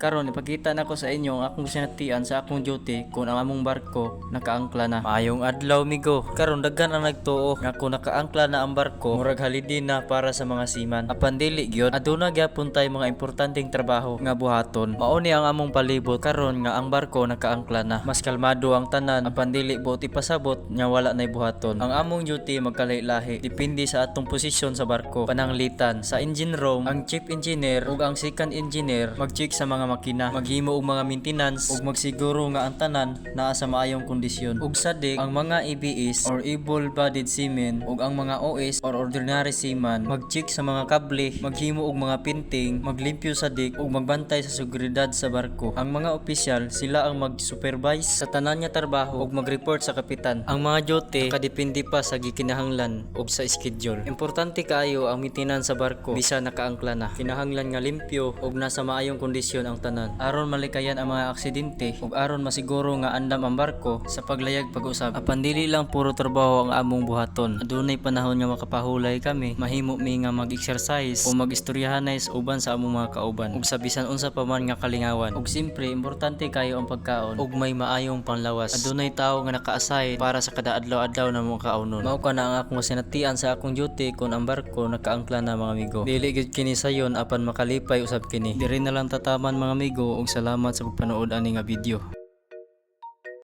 Karon ipakita na ko sa inyo ang akong sinatian sa akong duty kung ang among barko nakaangkla na. Maayong adlaw migo. Karon daghan ang nagtuo nga kung nakaangkla na ang barko murag halidin na para sa mga seaman. Apan dili gyud aduna gyapon tay mga importanteng trabaho nga buhaton. Mao ni ang among palibot karon nga ang barko nakaangkla na. Mas kalmado ang tanan apan dili buot ipasabot nga wala nay buhaton. Ang among duty magkalay-lahi depende sa atong posisyon sa barko. Pananglitan sa engine room ang chief engineer ug ang second engineer mag-check sa mga makina, maghimo og mga maintenance ug magsiguro nga ang tanan naa sa maayong kondisyon. Ug sa dik ang mga ABS or able-bodied seamen ug ang mga OS or ordinary seaman mag-check sa mga kable, maghimo og mga pinting, maglimpyo sa dik ug magbantay sa seguridad sa barko. Ang mga opisyal sila ang mag-supervise sa tanan nga trabaho ug mag-report sa kapitan. Ang mga duty kadepende pa sa gikinahanglan ug sa schedule. Importante kaayo ang maintenance sa barko bisa nakaangkla na. Kinahanglan nga limpyo ug nasa maayong kondisyon ang tanan. Aron malikayan ang mga aksidente ug aron masiguro nga andam ang barko sa paglayag pag-usab. Apan dili lang puro trabaho ang among buhaton. Adunay panahon nga makapahulay kami, mahimo mi nga mag-exercise o mag-istoryahanay sa uban sa among mga kauban ug sa bisan unsa pa man nga kalingawan. Ug simpre importante kayo ang pagkaon ug may maayong panlawas. Adunay tawo nga naka-assign para sa kada adlaw-adlaw na mga kaunon. Mao ka na ang akong sinatian sa akong duty kung ang barko nakaangkla na mga amigo. Dili gid kini sayon apan makalipay usab kini. Diri na lang tataman mga amigo ug salamat sa pagpanood ani nga video.